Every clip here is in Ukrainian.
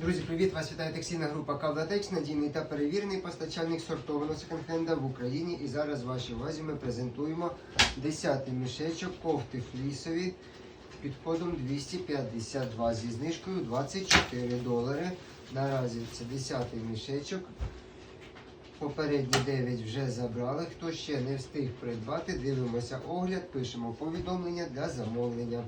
Друзі, привіт! Вас вітає текстильна група Кавлатекс, надійний та перевірений постачальник сортованого секонд-хенда в Україні. І зараз в вашій увазі ми презентуємо 10-й мішечок кофти флісові під кодом 252 зі знижкою 24 долари. Наразі це 10-й мішечок. Попередні 9 вже забрали. Хто ще не встиг придбати, дивимося огляд, пишемо повідомлення для замовлення.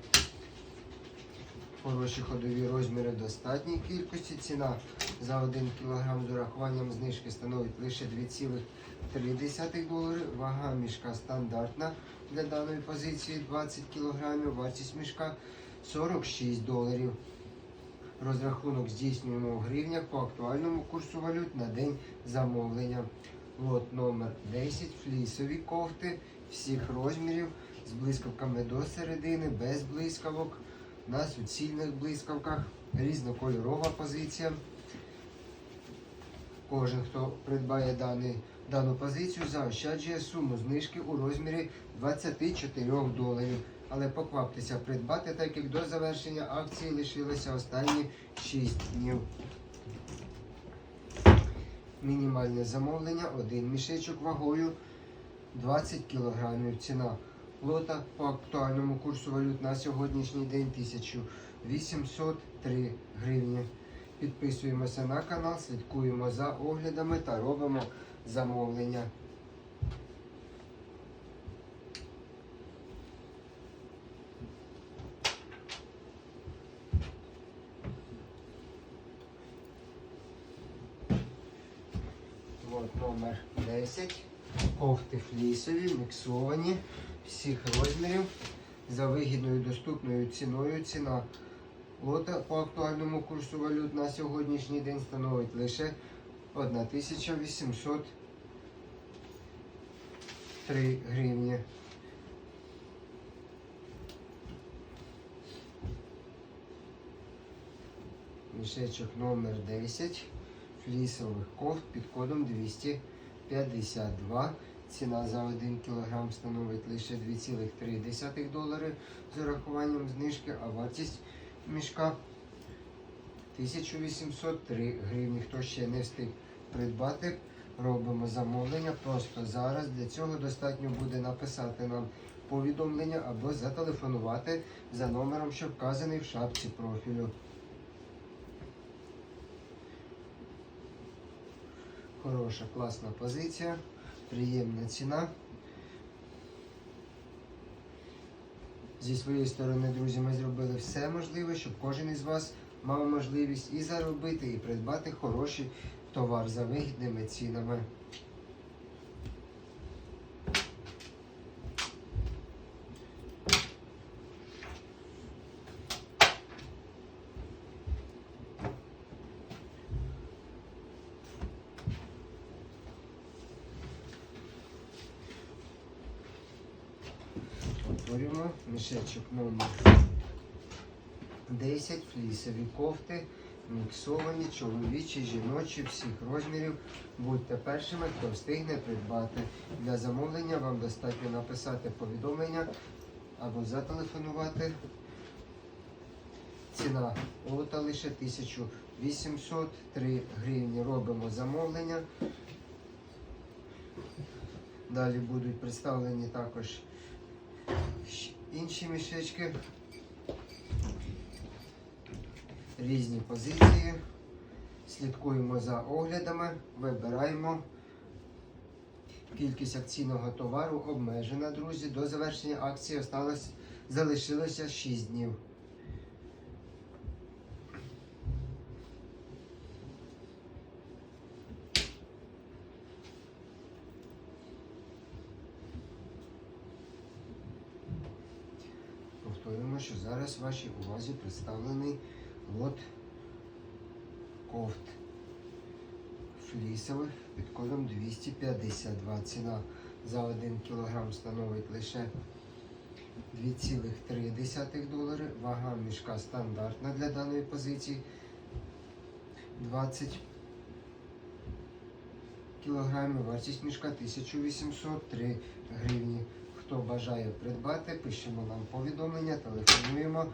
Хороші ходові розміри достатній кількості. Ціна за 1 кг з урахуванням знижки становить лише 2,3 долари. Вага мішка стандартна для даної позиції 20 кг. Вартість мішка 46 доларів. Розрахунок здійснюємо у гривнях по актуальному курсу валют на день замовлення. Лот номер 10 флісові кофти всіх розмірів з блискавками до середини, без блискавок на суцільних блискавках, різнокольорова позиція. Кожен, хто придбає даний, дану позицію, заощаджує суму знижки у розмірі 24 доларів. Але покваптеся придбати, так як до завершення акції лишилося останні 6 днів. Мінімальне замовлення, один мішечок вагою 20 кг. Ціна лота по актуальному курсу валют на сьогоднішній день 1803 гривні. Підписуємося на канал, слідкуємо за оглядами та робимо замовлення. Вот номер 10. Кофти флісові, міксовані всіх розмірів за вигідною доступною ціною. Ціна лота по актуальному курсу валют на сьогоднішній день становить лише 1803 гривні. Мішечок номер 10 флісових кофт під кодом 252. Ціна за 1 кг становить лише 2,3 долари з урахуванням знижки, а вартість мішка 1803 гривні. Хто ще не встиг придбати, робимо замовлення просто зараз. Для цього достатньо буде написати нам повідомлення або зателефонувати за номером, що вказаний в шапці профілю. Хороша, класна позиція, приємна ціна. Зі своєї сторони, друзі, ми зробили все можливе, щоб кожен із вас мав можливість і заробити, і придбати хороший товар за вигідними цінами. Отворюємо мішечок номер 10 флісові кофти, міксовані, чоловічі, жіночі, всіх розмірів. Будьте першими, хто встигне придбати. Для замовлення вам достатньо написати повідомлення або зателефонувати. Ціна лота лише 1803 гривні. Робимо замовлення. Далі будуть представлені також інші мішечки. Різні позиції. Слідкуємо за оглядами, вибираємо. Кількість акційного товару обмежена, друзі. До завершення акції залишилося 6 днів. Повторюємо, що зараз вашій увазі представлений лот кофт флісових під кодом 252. Ціна за 1 кг становить лише 2,3 долари. Вага мішка стандартна для даної позиції 20 кілограмів. Вартість мішка 1803 гривні. Хто бажає придбати, пишемо нам повідомлення, телефонуємо.